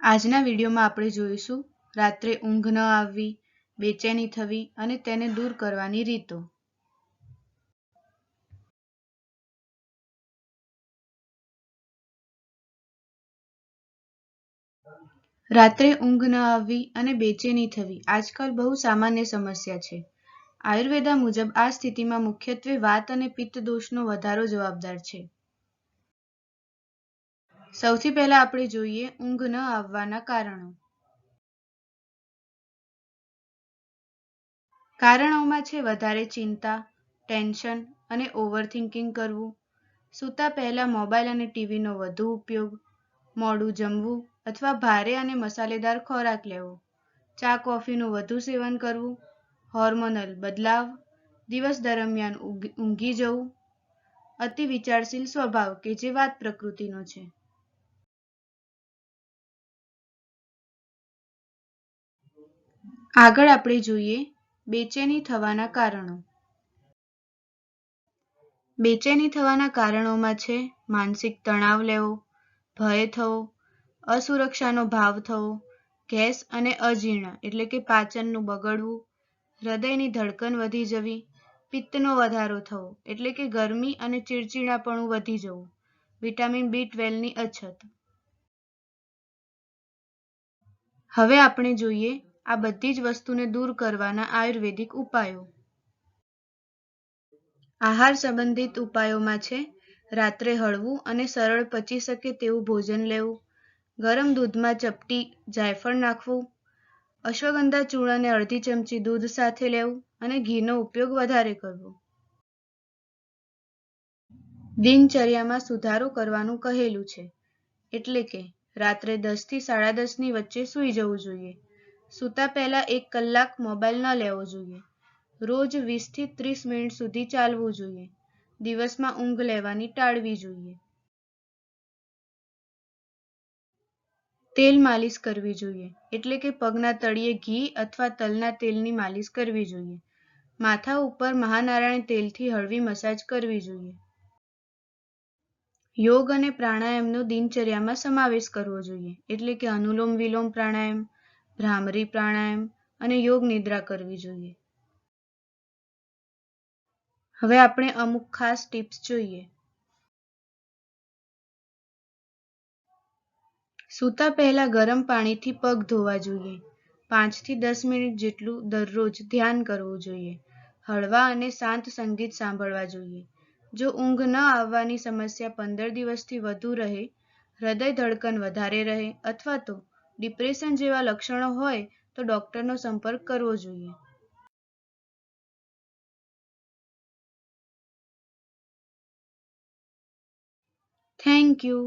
આજના વિડીયોમાં આપણે જોઈશું રાત્રે ઊંઘ ન આવવી, બેચેની થવી અને તેને દૂર કરવાની રીતો. રાત્રે ઊંઘ ન આવવી અને બેચેની થવી આજકાલ બહુ સામાન્ય સમસ્યા છે. આયુર્વેદા મુજબ આ સ્થિતિમાં મુખ્યત્વે વાત અને પિત્ત દોષનો વધારો જવાબદાર છે. સૌથી પહેલા આપણે જોઈએ ઊંઘ ન આવવાના કારણો. કારણોમાં છે વધારે ચિંતા, ટેન્શન અને ઓવરથિંકિંગ કરવું. સૂતા પહેલા મોબાઈલ અને ટીવીનો વધુ ઉપયોગ, મોડું જમવું અથવા ભારે અને મસાલેદાર ખોરાક લેવો. ચા, કોફીનું વધુ સેવન કરવું. હોર્મોનલ બદલાવ, દિવસ દરમિયાન ઊંઘી જવું. અતિ વિચારશીલ સ્વભાવ કે જે વાત પ્રકૃતિનો છે. આગળ આપણે જોઈએ બેચેની થવાના કારણો. બેચેની થવાના કારણોમાં છે માનસિક તણાવ લેવો, ભય થવો, અસુરક્ષાનો ભાવ થવો, ગેસ અને અજીર્ણ એટલે કે પાચનનું બગડવું, હૃદયની ધડકન વધી જવી, પિત્તનો વધારો થવો એટલે કે ગરમી અને ચીડચીડાપણું વધી જવું, વિટામિન બી ટ્વેલ્વની અછત. હવે આપણે જોઈએ આ બધી જ વસ્તુને દૂર કરવાના આયુર્વેદિક ઉપાયો. આહાર સંબંધિત ઉપાયોમાં છે, રાત્રે હળવું અને સરળ પચી શકે તેવું ભોજન લેવું, ગરમ દૂધમાં ચપટી જાયફળ નાખવું, અશ્વગંધા ચૂર્ણને અડધી ચમચી દૂધ સાથે લેવું અને ઘીનો ઉપયોગ વધારે કરવો. દિનચર્યામાં સુધારો કરવાનું કહેલું છે, એટલે કે રાત્રે દસથી સાડા દસની વચ્ચે સૂઈ જવું જોઈએ. સૂતા પહેલા એક કલાક મોબાઈલ ન લેવો જોઈએ. રોજ વીસથી ત્રીસ મિનિટ સુધી ચાલવું જોઈએ. દિવસમાં ઊંઘ લેવાની ટાળવી જોઈએ. તેલ માલિશ કરવી જોઈએ. એટલે કે પગના તળિયે ઘી અથવા તલના તેલની માલિશ કરવી જોઈએ. માથા ઉપર મહાનારાયણ તેલથી હળવી મસાજ કરવી જોઈએ. યોગ અને પ્રાણાયામનો દિનચર્યામાં સમાવેશ કરવો જોઈએ. એટલે કે અનુલોમ વિલોમ પ્રાણાયામ ભ્રામરી પ્રાણાયામ અને યોગ નિદ્રા કરવી જોઈએ. હવે આપણે અમુક ખાસ ટિપ્સ જોઈએ. સૂતા પહેલા ગરમ પાણીથી પગ ધોવા જોઈએ. પાંચથી દસ મિનિટ જેટલું દરરોજ ધ્યાન કરવું જોઈએ. હળવા અને શાંત સંગીત સાંભળવા જોઈએ. જો ઊંઘ ન આવવાની સમસ્યા પંદર દિવસથી વધુ રહે, હૃદય ધડકન વધારે રહે અથવા તો ડિપ્રેશન જેવા લક્ષણો હોય તો ડોક્ટરનો સંપર્ક કરવો જોઈએ. Thank you